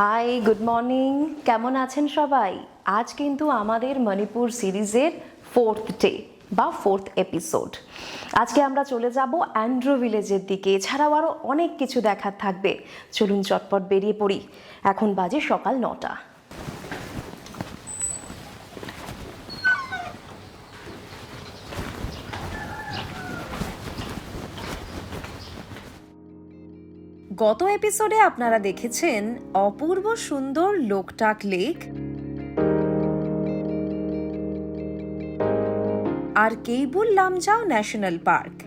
Hi good morning কেমন আছেন সবাই? আজ কিন্তু আমাদের মণিপুর সিরিজের ফোর্থ ডে বা ফোর্থ এপিসোড আজকে আমরা চলে যাব অ্যান্ড্রো ভিলেজের দিকে। এছাড়াও আরও অনেক কিছু দেখার থাকবে। চলুন চটপট বেরিয়ে পড়ি। এখন বাজে সকাল নটা। গত এপিসোডে আপনারা দেখেছেন অপূর্ব সুন্দর লোকটাক লেক। আর কেইবুল লামজাও ন্যাশনাল পার্ক।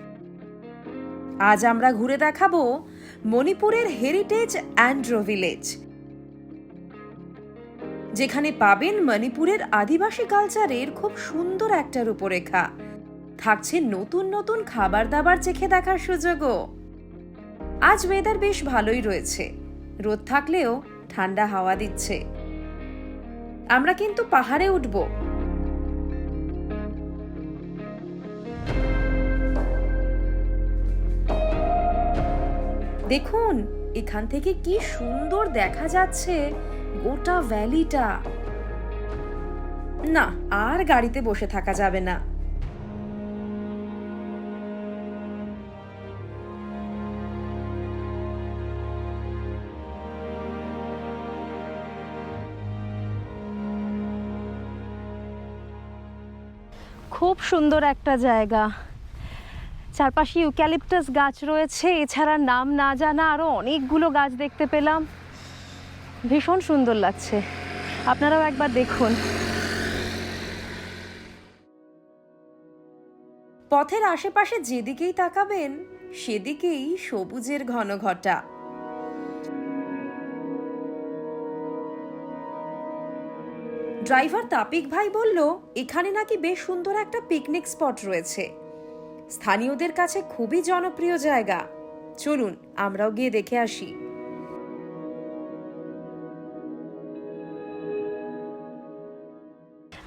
আজ আমরা ঘুরে দেখাবো মণিপুরের হেরিটেজ অ্যান্ড্রো ভিলেজ। যেখানে পাবেন মণিপুরের আদিবাসী কালচারের খুব সুন্দর একটা রূপরেখা। থাকছে নতুন নতুন খাবার দাবার চেখে দেখার সুযোগও। আজ ওয়েদার বেশ ভালোই রয়েছে। রোদ থাকলেও ঠান্ডা হাওয়া দিচ্ছে। আমরা কিন্তু পাহাড়ে উঠব। দেখুন, এখান থেকে কি সুন্দর দেখা যাচ্ছে গোটা ভ্যালিটা না, আর গাড়িতে বসে থাকা যাবে না। সুন্দর একটা জায়গা। চারপাশে ইউক্যালিপটাস গাছ রয়েছে, এছাড়া নাম না জানা আরও অনেকগুলো গাছ দেখতে পেলাম। ভীষণ সুন্দর লাগছে। আপনারাও একবার দেখুন। পথের আশেপাশে যেদিকেই তাকাবেন, সেদিকেই সবুজের ঘন ঘটা ড্রাইভার তাপিক ভাই বলল, এখানে নাকি বেশ সুন্দর একটা পিকনিক স্পট রয়েছে। স্থানীয়দের কাছে খুবই জনপ্রিয় জায়গা। চলুন, আমরাও গিয়ে দেখে আসি।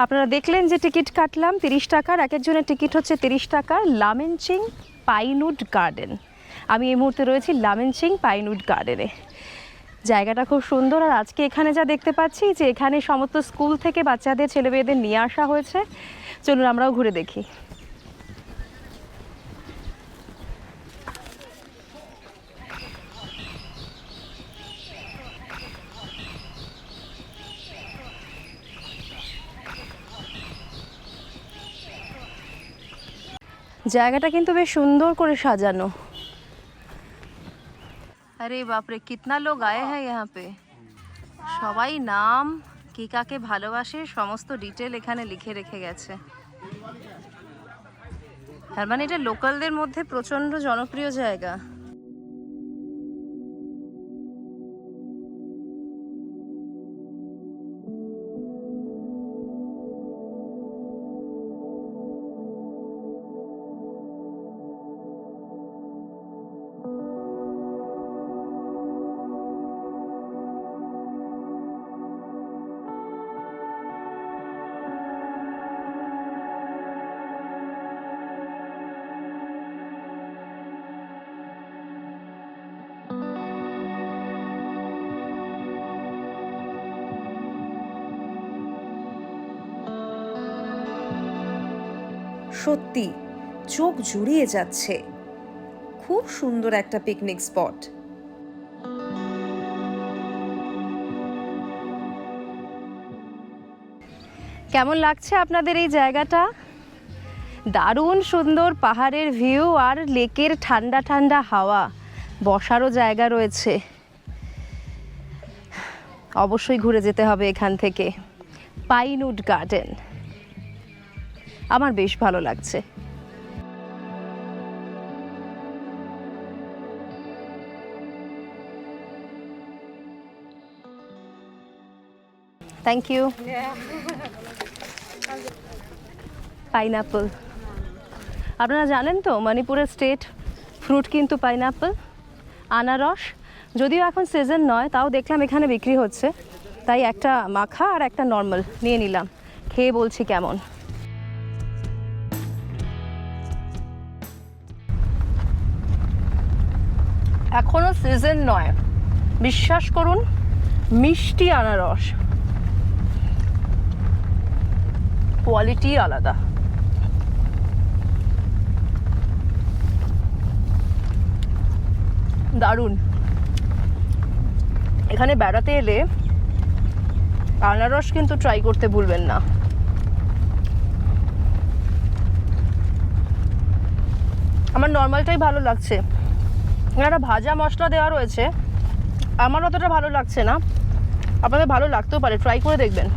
আপনারা দেখলেন যে টিকিট কাটলাম, তিরিশ টাকার, এক একজনের টিকিট হচ্ছে তিরিশ টাকার, লামেনচিং পাইনুড গার্ডেন। আমি এই মুহূর্তে রয়েছি লামেনচিং পাইনুড গার্ডেনে। জায়গাটা খুব সুন্দর। আর আজকে এখানে যা দেখতে পাচ্ছি যে এখানে সমস্ত স্কুল থেকে বাচ্চাদের ছেলে মেয়েদের নিয়ে আসা হয়েছে। চলুন আমরাও ঘুরে দেখি। জায়গাটা কিন্তু বেশ সুন্দর করে সাজানো। আরে বাপরে কিতনা লোক আয়ে হ্যাঁ यहाँ पे সবাই নাম কে কাকে ভালোবাসে সমস্ত ডিটেল এখানে লিখে রেখে গেছে তার মানে এটা লোকালদের মধ্যে প্রচন্ড জনপ্রিয় জায়গা সত্যি চোখ জুড়িয়ে যাচ্ছে। খুব সুন্দর একটা পিকনিক স্পট কেমন লাগছে আপনাদের এই জায়গাটা? দারুণ সুন্দর পাহাড়ের ভিউ আর লেকের ঠান্ডা ঠান্ডা হাওয়া। বসারও জায়গা রয়েছে। অবশ্যই ঘুরে যেতে হবে এখান থেকে। Pinewood garden. আমার বেশ ভালো লাগছে। থ্যাংক ইউ পাইনাপল আপনারা জানেন তো মণিপুরের স্টেট ফ্রুট কিন্তু পাইনাপল আনারস। যদিও এখন সিজন নয়, তাও দেখলাম এখানে বিক্রি হচ্ছে। তাই একটা মাখা আর একটা নর্মাল নিয়ে নিলাম। খেয়ে বলছি কেমন। সিজন নয়। বিশ্বাস করুন, মিষ্টি আনারস। কোয়ালিটি আলাদা। দারুণ। এখানে বেড়াতে এলে আনারস কিন্তু ট্রাই করতে ভুলবেন না। আমার নর্মালটাই ভালো লাগছে। একটা ভাজা মশলা দেওয়া রয়েছে। আমার অতটা ভালো লাগছে না। আপনাদের ভালো লাগতেও পারে ট্রাই করে দেখবেন।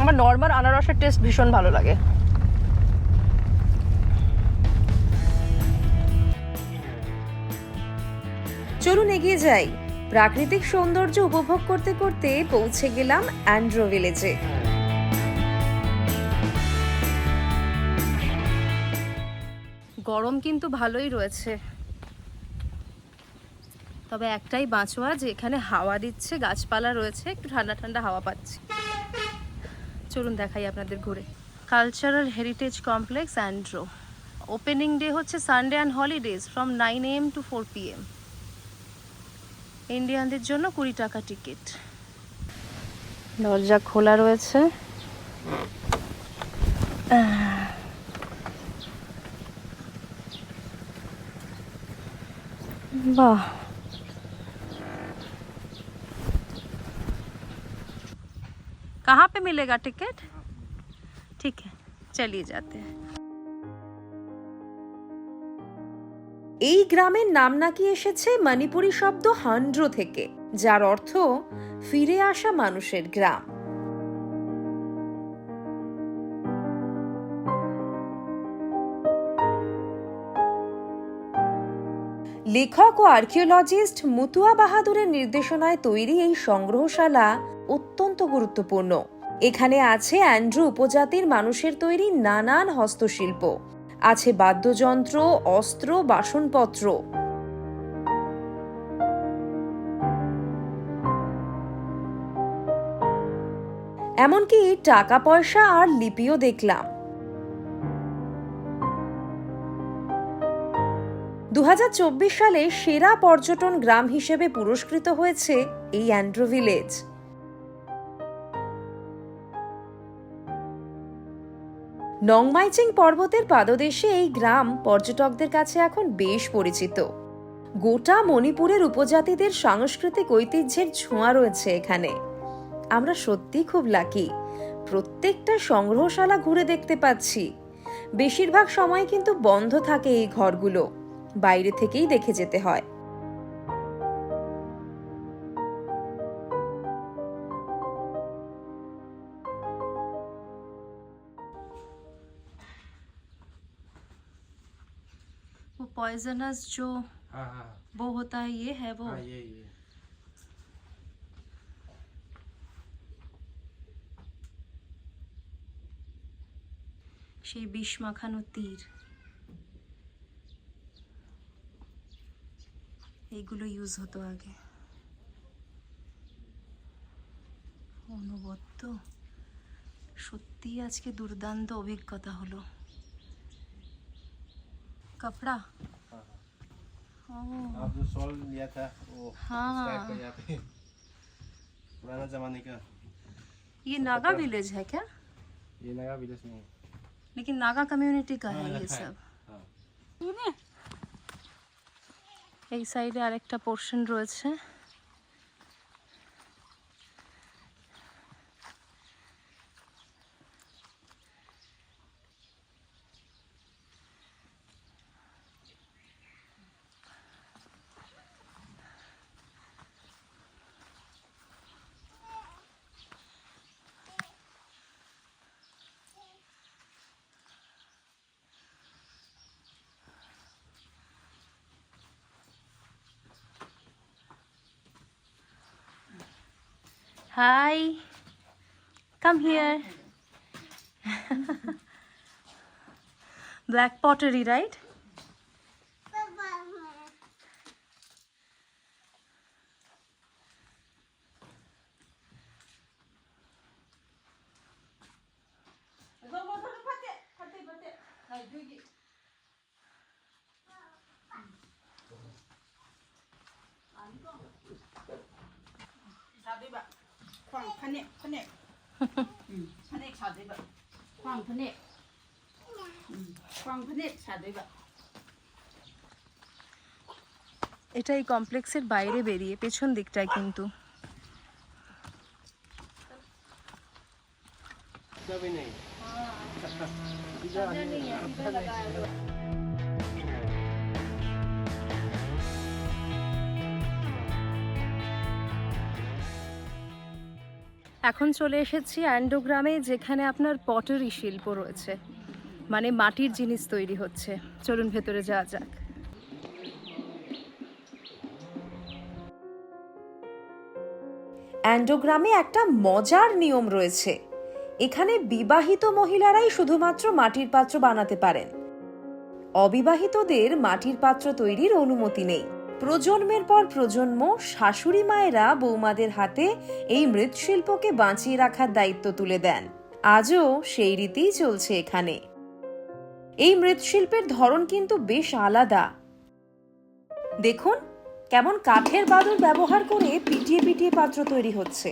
আমার নর্মাল আনারসের টেস্ট ভীষণ ভালো লাগে। চলুন এগিয়ে যাই। প্রাকৃতিক সৌন্দর্য উপভোগ করতে করতে পৌঁছে গেলাম অ্যান্ড্রো ভিলেজে। গরম কিন্তু ভালোই রয়েছে। তবে একটাই বাঁচোয়া যে এখানে হাওয়া দিচ্ছে, গাছপালা রয়েছে, একটু ঠান্ডা ঠান্ডা হাওয়া পাচ্ছি। চলুন দেখাই আপনাদের ঘুরে। Cultural heritage complex Andro opening day হচ্ছে Sunday and holidays from nine AM to four P M ইন্ডিয়ানদের জন্য কুড়ি টাকা টিকিট দরজা খোলা রয়েছে। वाह कहाँ पे मिलेगा टिकट ठीक है चलिए जाते हैं এই গ্রামের নাম নাকি এসেছে মণিপুরি শব্দ হান্ড্রো থেকে যার অর্থ ফিরে আসা মানুষের গ্রাম লেখক ও আর্কিওলজিস্ট মুতুয়া বাহাদুরের নির্দেশনায় তৈরি এই সংগ্রহশালা অত্যন্ত গুরুত্বপূর্ণ। এখানে আছে অ্যান্ড্রু উপজাতির মানুষের তৈরি নানান হস্তশিল্প। আছে বাদ্যযন্ত্র, অস্ত্র, বাসনপত্র। এমনকি টাকা পয়সা আর লিপিও দেখলাম। দু হাজার চব্বিশ সালে সেরা পর্যটন গ্রাম হিসেবে পুরস্কৃত হয়েছে এই অ্যান্ড্রো ভিলেজ। নংমাইচিং পর্বতের পাদদেশে এই গ্রাম পর্যটকদের কাছে এখন বেশ পরিচিত। গোটা মণিপুরের উপজাতিদের সাংস্কৃতিক ঐতিহ্যের ছোঁয়া রয়েছে এখানে। আমরা সত্যি খুব লাকি। প্রত্যেকটা সংগ্রহশালা ঘুরে দেখতে পাচ্ছি। বেশিরভাগ সময় কিন্তু বন্ধ থাকে এই ঘরগুলো। বাইরে থেকেই দেখে যেতে হয় वो पॉइजनस जो हाँ हाँ वो होता है ये है वो हाँ ये ये সেই বিষ মাখানো তীর এইগুলো ইউজ হতো আগে অনুবদ্ধ সত্যি আজকে দুর্দান্ত অভিজ্ঞতা হলো कपड़ा हाँ ओ आप जो सॉल लिया था वो हाँ। उस टाइप का यहाँ पे पुराना जमाने का ये नागा विलेज है क्या ये नया विलेज नहीं है लेकिन नागा कम्युनिटी का है हाँ, ये है। सब हाँ এই সাইডে আরেকটা পোর্শন রয়েছে। Hi. Come here. Black pottery, right? এটা এই কমপ্লেক্সের বাইরে বেরিয়ে পেছন দিকটায় কিন্তু। এখন চলে এসেছি অ্যান্ডোগ্রামে, যেখানে আপনার পটারি শিল্প রয়েছে। মানে মাটির জিনিস তৈরি হচ্ছে। চলুন ভেতরে যাওয়া যাক। অ্যান্ডোগ্রামে একটা মজার নিয়ম রয়েছে। এখানে বিবাহিত মহিলারাই শুধুমাত্র মাটির পাত্র বানাতে পারেন। অবিবাহিতদের মাটির পাত্র তৈরির অনুমতি নেই। প্রজন্মের পর প্রজন্ম শাশুড়ি মায়েরা বৌমাদের হাতে এই মৃৎশিল্পকে বাঁচিয়ে রাখার দায়িত্ব তুলে দেন। আজও সেই রীতিই চলছে এখানে। এই মৃৎশিল্পের ধরন কিন্তু বেশ আলাদা। দেখুন কেমন কাঠের বাদুর ব্যবহার করে পিটিয়ে পিটিয়ে পাত্র তৈরি হচ্ছে?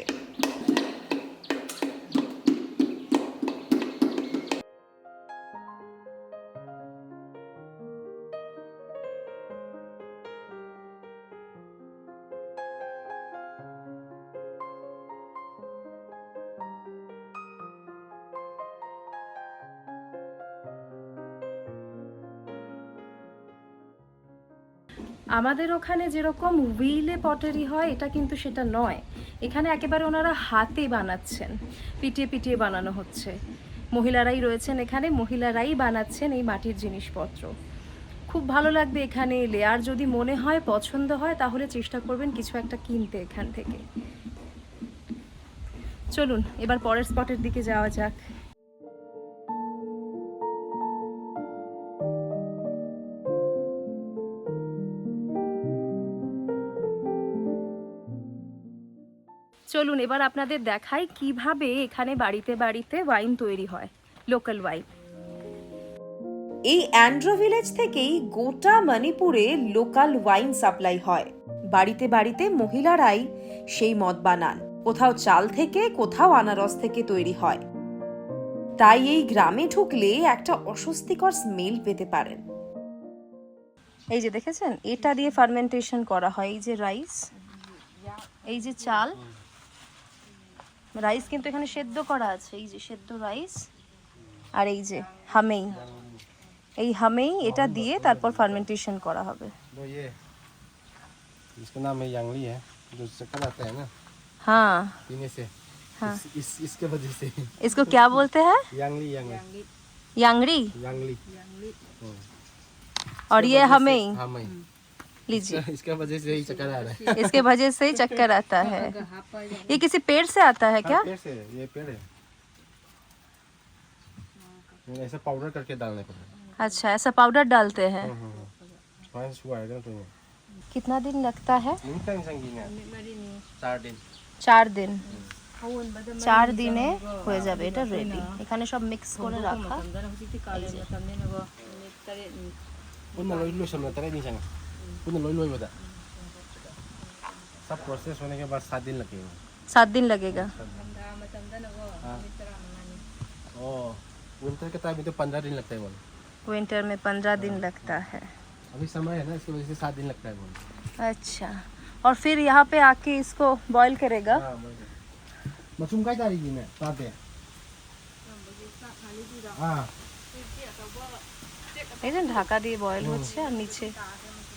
আমাদের ওখানে যেরকম হুইলে পটারি হয়, এটা কিন্তু সেটা নয়। এখানে একেবারে ওনারা হাতে বানাচ্ছেন, পিটিয়ে পিটিয়ে বানানো হচ্ছে। মহিলারাই রয়েছেন এখানে, মহিলারাই বানাচ্ছেন এই মাটির জিনিসপত্র। খুব ভালো লাগবে এখানে এলে। আর যদি মনে হয়, পছন্দ হয়, তাহলে চেষ্টা করবেন কিছু একটা কিনতে এখান থেকে। চলুন, এবার পরের স্পটের দিকে যাওয়া যাক। চলুন এবার আপনাদের দেখাই কীভাবে এখানে বাড়িতে বাড়িতে ওয়াইন তৈরি হয় লোকাল ওয়াইন এই অ্যান্ড্রো ভিলেজ থেকেই গোটা মণিপুরে লোকাল ওয়াইন সাপ্লাই হয়। বাড়িতে বাড়িতে মহিলারাই সেই মদ বানান। কোথাও চাল থেকে, কোথাও আনারস থেকে তৈরি হয়। তাই এই গ্রামে ঢুকলে একটা অস্বস্তিকর স্মেল পেতে পারেন। এই যে দেখেছেন? এটা দিয়ে ফার্মেন্টেশন করা হয়। এই যে রাইস এই যে চাল রাইস কিন্তু এখানে সেদ্ধ করা আছে এই যে সেদ্ধ রাইস আর এই যে হামেই এই হামেই এটা দিয়ে তারপর ফার্মেন্টেশন করা হবে वो ये इसका नाम है यांगली है जो चक्कर आता है ना हाँ पीने से हाँ। इस, इस इसके वजह से इसको क्या बोलते हैं यांगली यांगली यांगड़ी यांगली और ये हमें हाँ मैं लीजिए इसका वजह से ही चक्कर आ रहा है इसके वजह से ही चक्कर आता है ये किसी पेड़ से आता है क्या हाँ, पेड़ से ये पेड़ है ये ऐसा पाउडर करके डालने को अच्छा ऐसा पाउडर डालते हैं वहाँ से हुआ है ना तो ये कितना दिन लगता है नहीं टाइम संगीन है चार दिन চার দিন চার দিনে হয়ে যাবে এটা রেডি এখানে সব মিক্স করে রাখা Pun na loy loy sama tare din siya. Pun na loy loy bada. सब प्रोसेस होने के बाद सात दिन लगेगा सात दिन लगेगा ओ विंटर के टाइम में तो पंद्रह दिन लगता है बोल विंटर में पंद्रह दिन लगता है अभी समय है ना इसकी वजह से सात दिन लगता है बोल अच्छा और फिर यहाँ पे आके इसको बॉईल करेगा हाँ मशरूम काय तारीख में सात है हाँ এই যে ঢাকা দিয়ে বয়েল হচ্ছে আর নিচে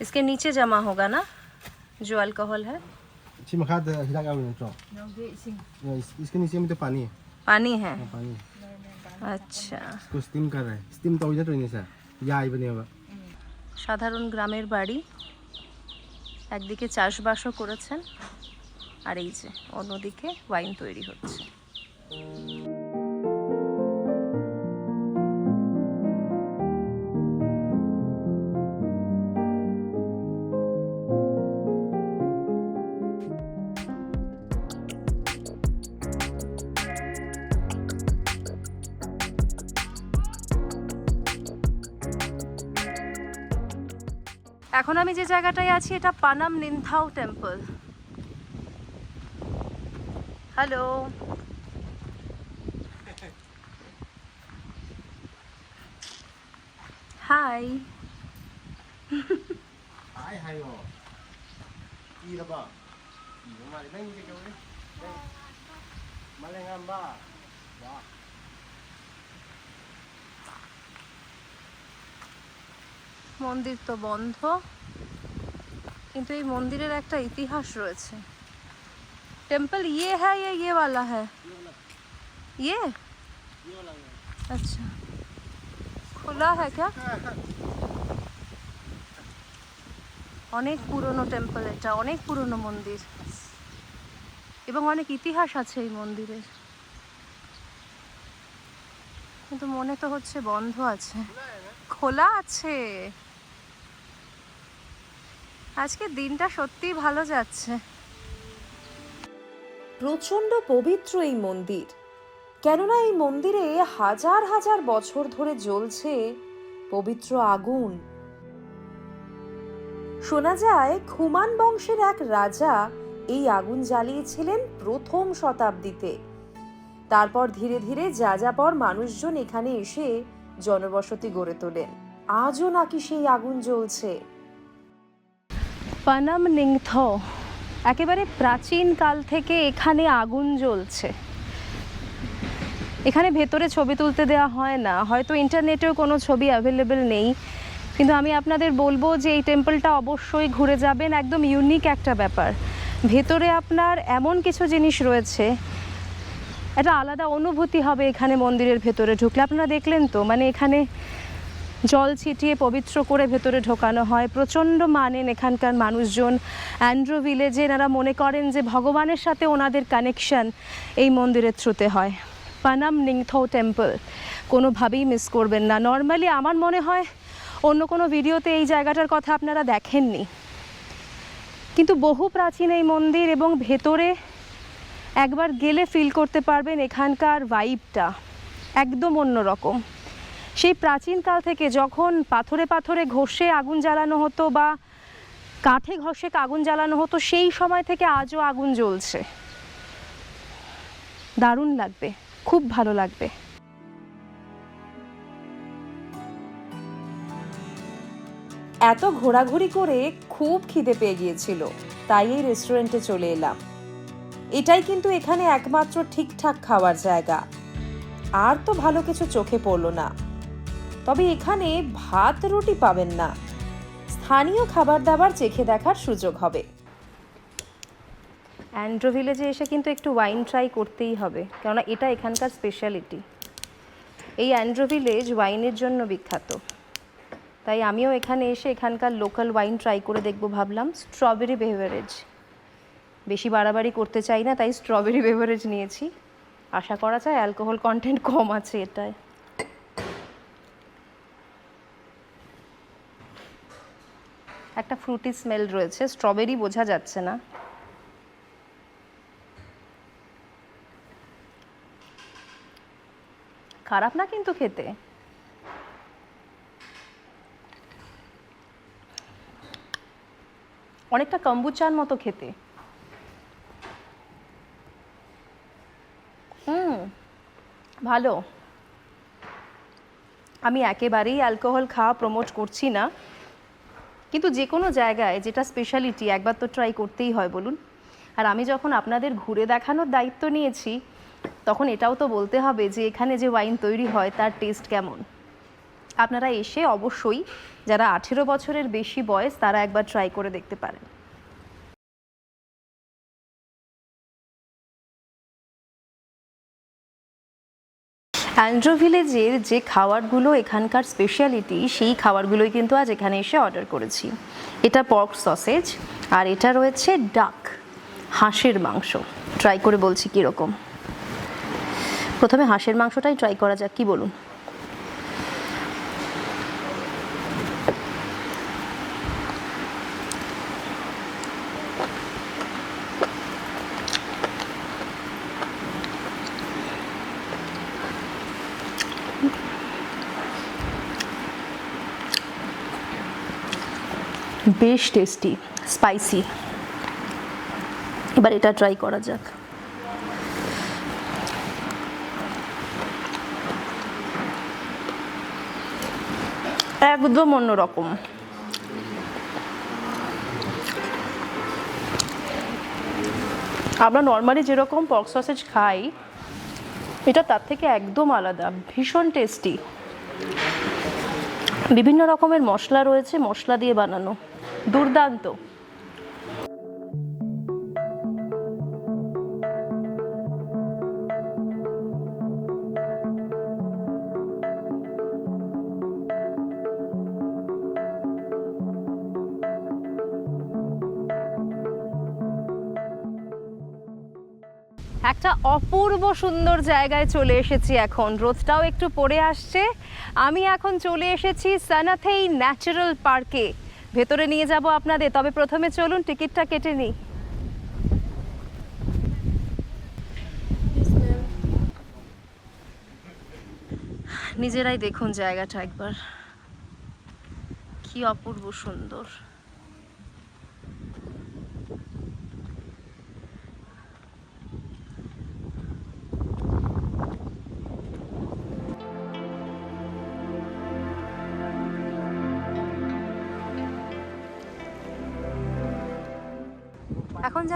इसके नीचे जमा होगा ना जो अल्कोहल है ची मखा the hidak abu ni to इसके नीचे में तो पानी है पानी है हाँ, पानी अच्छा इसको स्टीम कर रहा है स्टीम तो इधर तो नहीं सा या आई बने होगा সাধারণ গ্রামের বাড়ি একদিকে চাষবাসও করেছেন আর এই যে অন্যদিকে ওয়াইন তৈরি হচ্ছে আমি যে জায়গাটায় আছি এটা Panam Ninthou temple hello hi মন্দির তো বন্ধ। কিন্তু এই মন্দিরের একটা ইতিহাস রয়েছে টেম্পল ইয়ে হ্যাঁ ইয়ে ইয়ে वाला है ये अच्छा খোলা है क्या অনেক পুরনো টেম্পল এটা অনেক পুরনো মন্দির এবং অনেক ইতিহাস আছে এই মন্দিরের কিন্তু মনে তো হচ্ছে বন্ধ আছে খোলা আছে আজকে দিনটা সত্যিই ভালো যাচ্ছে। প্রচণ্ড পবিত্র এই মন্দির। কেননা এই মন্দিরে হাজার হাজার বছর ধরে জ্বলছে পবিত্র আগুন। শোনা যায়, খুমান বংশের এক রাজা এই আগুন জ্বালিয়েছিলেন প্রথম শতাব্দীতে। তারপর ধীরে ধীরে যা যাযাবর মানুষজন এখানে এসে জনবসতি গড়ে তোলেন। আজও নাকি সেই আগুন জ্বলছে। পানাম নিংথ। একেবারে প্রাচীন কাল থেকে এখানে আগুন জ্বলছে। এখানে ভেতরে ছবি তুলতে দেওয়া হয় না। হয়তো ইন্টারনেটেও কোনো ছবি অ্যাভেলেবেল নেই। কিন্তু আমি আপনাদের বলব যে এই টেম্পলটা অবশ্যই ঘুরে যাবেন। একদম ইউনিক একটা ব্যাপার। ভেতরে আপনার এমন কিছু জিনিস রয়েছে। একটা আলাদা অনুভূতি হবে এখানে মন্দিরের ভেতরে ঢুকলে। আপনারা দেখলেন তো মানে এখানে জল ছিটিয়ে পবিত্র করে ভেতরে ঢোকানো হয়। প্রচণ্ড মানেন এখানকার মানুষজন অ্যান্ড্রো ভিলেজে, এনারা মনে করেন যে ভগবানের সাথে ওনাদের কানেকশন এই মন্দিরের থ্রুতে হয়। পানাম নিংথৌ টেম্পল কোনোভাবেই মিস করবেন না। নর্মালি আমার মনে হয় অন্য কোনো ভিডিওতে এই জায়গাটার কথা আপনারা দেখেননি। কিন্তু বহু প্রাচীন এই মন্দির এবং ভেতরে একবার গেলে ফিল করতে পারবেন এখানকার ভাইবটা একদম অন্যরকম। সেই প্রাচীনকাল থেকে যখন পাথরে পাথরে ঘষে আগুন জ্বালানো হতো বা কাঠে ঘষে আগুন জ্বালানো হতো, সেই সময় থেকে আজও আগুন জ্বলছে। দারুণ লাগবে, খুব ভালো লাগবে। এত ঘোরাঘুরি করে খুব খিদে পেয়ে গিয়েছিল, তাই এই রেস্টুরেন্টে চলে এলাম। এটাই কিন্তু এখানে একমাত্র ঠিকঠাক খাওয়ার জায়গা। আর তো ভালো কিছু চোখে পড়ল না। তবে এখানে ভাত, রুটি পাবেন না। স্থানীয় খাবার দাবার চেখে দেখার সুযোগ হবে। অ্যান্ড্রো ভিলেজে এসে কিন্তু একটু ওয়াইন ট্রাই করতেই হবে, কেননা এটা এখানকার স্পেশালিটি এই অ্যান্ড্রো ভিলেজ ওয়াইনের জন্য বিখ্যাত। তাই আমিও এখানে এসে এখানকার লোকাল ওয়াইন ট্রাই করে দেখব ভাবলাম স্ট্রবেরি বেভারেজ বেশি বাড়াবাড়ি করতে চাই না, তাই স্ট্রবেরি বেভারেজ নিয়েছি। আশা করা যায় অ্যালকোহল কন্টেন্ট কম আছে এটায়। একটা ফ্রুটি স্মেল রয়েছে স্ট্রবেরি বোঝা যাচ্ছে না। খারাপ না কিন্তু খেতে? অনেকটা কম্বুচার মতো খেতে। হুম, ভালো। আমি একেবারেই অ্যালকোহল খাওয়া প্রমোট করছি না। কিন্তু যে কোনো জায়গায় যেটা স্পেশালিটি একবার তো ট্রাই করতেই হয়, বলুন। আর আমি যখন আপনাদের ঘুরে দেখানোর দায়িত্ব নিয়েছি, তখন এটাও তো বলতে হবে যে এখানে যে ওয়াইন তৈরি হয়, তার টেস্ট কেমন। আপনারা এসে অবশ্যই যারা আঠেরো বছরের বেশি বয়স, তারা একবার ট্রাই করে দেখতে পারেন। অ্যান্ড্রো ভিলেজের যে খাবারগুলো, এখানকার স্পেশালিটি সেই খাবারগুলোই কিন্তু আজ এখানে এসে অর্ডার করেছি। এটা পর্ক সসেজ আর এটা রয়েছে ডাক হাঁসের মাংস। ট্রাই করে বলছি কীরকম। প্রথমে হাঁসের মাংসটাই ট্রাই করা যাক, কি বলুন? বেশ টেস্টি স্পাইসি এবার এটা ট্রাই করা যাক। একদম অন্যরকম। আমরা নর্মালি যেরকম পক্স সসেজ খাই, এটা তার থেকে একদম আলাদা, ভীষণ টেস্টি বিভিন্ন রকমের মশলা রয়েছে, মশলা দিয়ে বানানো। দুর্দান্ত। একটা অপূর্ব সুন্দর জায়গায় চলে এসেছি এখন। রোদটাও একটু পড়ে আসছে। আমি এখন চলে এসেছি সানাথেই ন্যাচারাল পার্কে। ভেতরে নিয়ে যাব আপনাদের, তবে প্রথমে চলুন, টিকিটটা কেটে নিই। নিজেরাই দেখুন জায়গাটা একবার। কি অপূর্ব সুন্দর।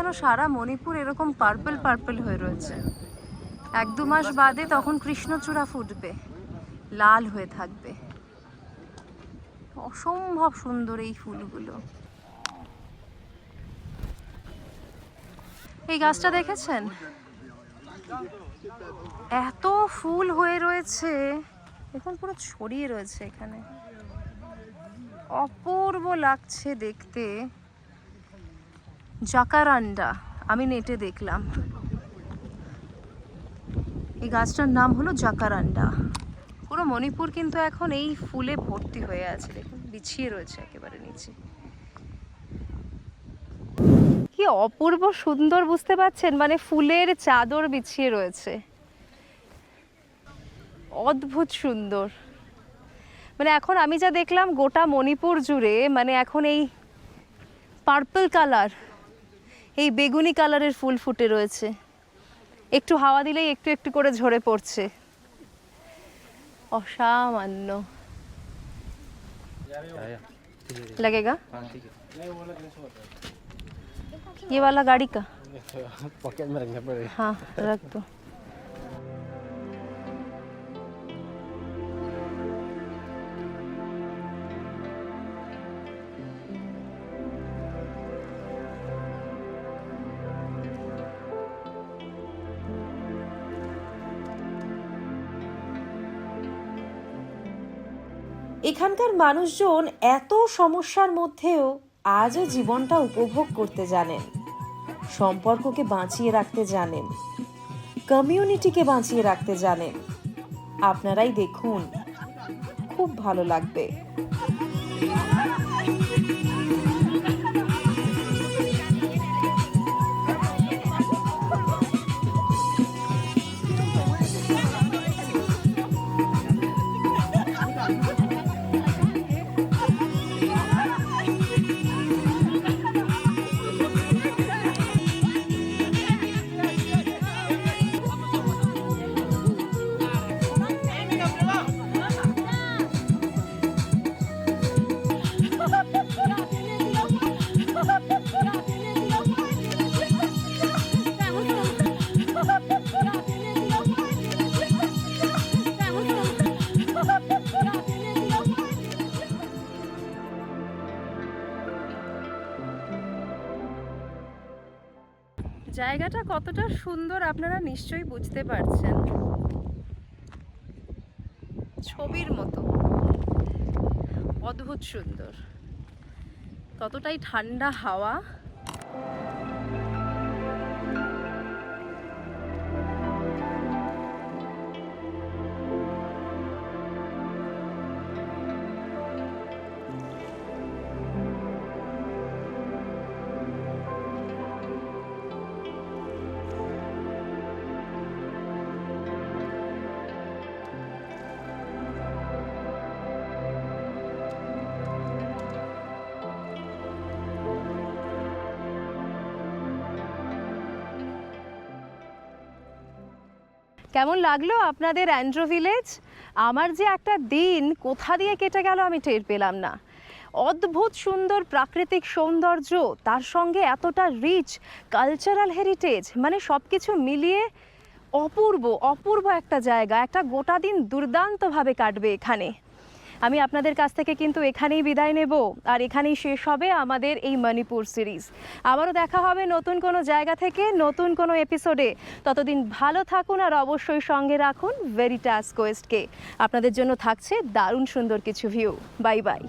যেন সারা মণিপুর এরকম পার্পল পার্পল হয়ে রয়েছে। এক দু মাস বাদে তখন কৃষ্ণচূড়া ফুটবে, লাল হয়ে থাকবে। অসম্ভব সুন্দর এই ফুলগুলো। এই গাছটা দেখেছেন? এত ফুল হয়ে রয়েছে এখন পুরো ছড়িয়ে রয়েছে এখানে। অপূর্ব লাগছে দেখতে। জাকারান্ডা, আমি নেটে দেখলাম। এই গাছটার নাম হলো জাকারান্ডা। পুরো মণিপুর কিন্তু এখন এই ফুলে ভর্তি হয়ে আছে, দেখুন, বিছিয়ে রয়েছে একেবারে নিচে। কি অপূর্ব সুন্দর, বুঝতে পারছেন? মানে ফুলের চাদর বিছিয়ে রয়েছে। অদ্ভুত সুন্দর। মানে এখন আমি যা দেখলাম, গোটা মণিপুর জুড়ে মানে এখন এই পার্পল কালার এই বেগুনি কালারের ফুল ফুটে রয়েছে একটু হাওয়া দিলেই একটু একটু করে ঝরে পড়ছে অসামান্য लगेगा ये वाला गाड़ी का पॉकेट में रखना पड़ेगा हाँ रख दो এখানকার মানুষজন এত সমস্যার মধ্যেও আজও জীবনটা উপভোগ করতে জানেন। সম্পর্ককে বাঁচিয়ে রাখতে জানেন। কমিউনিটিকে বাঁচিয়ে রাখতে জানেন। আপনারাই দেখুন, খুব ভালো লাগবে। সুন্দর আপনারা নিশ্চয়ই বুঝতে পারছেন। ছবির মতো। অদ্ভুত সুন্দর। ততটাই ঠান্ডা হাওয়া। কেমন লাগল আপনাদের অ্যান্ড্রো ভিলেজ? আমার যে একটা দিন, কোথা দিয়ে কেটে গেল আমি টের পেলাম না। অদ্ভুত সুন্দর প্রাকৃতিক সৌন্দর্য, তার সঙ্গে এতটা রিচ কালচারাল হেরিটেজ মানে সব কিছু মিলিয়ে অপূর্ব অপূর্ব একটা জায়গা, একটা গোটা দিন দুর্দান্তভাবে কাটবে এখানে। আমি আপনাদের কাছ থেকে কিন্তু এখানেই বিদায় নেব, আর এখানেই শেষ হবে আমাদের এই মণিপুর সিরিজ। আবারও দেখা হবে নতুন কোনো জায়গা থেকে, নতুন কোনো এপিসোডে। ততদিন ভালো থাকুন আর অবশ্যই সঙ্গে রাখুন ভেরিটাস কোয়েস্টকে আপনাদের জন্য থাকছে দারুণ সুন্দর কিছু ভিউ বাই বাই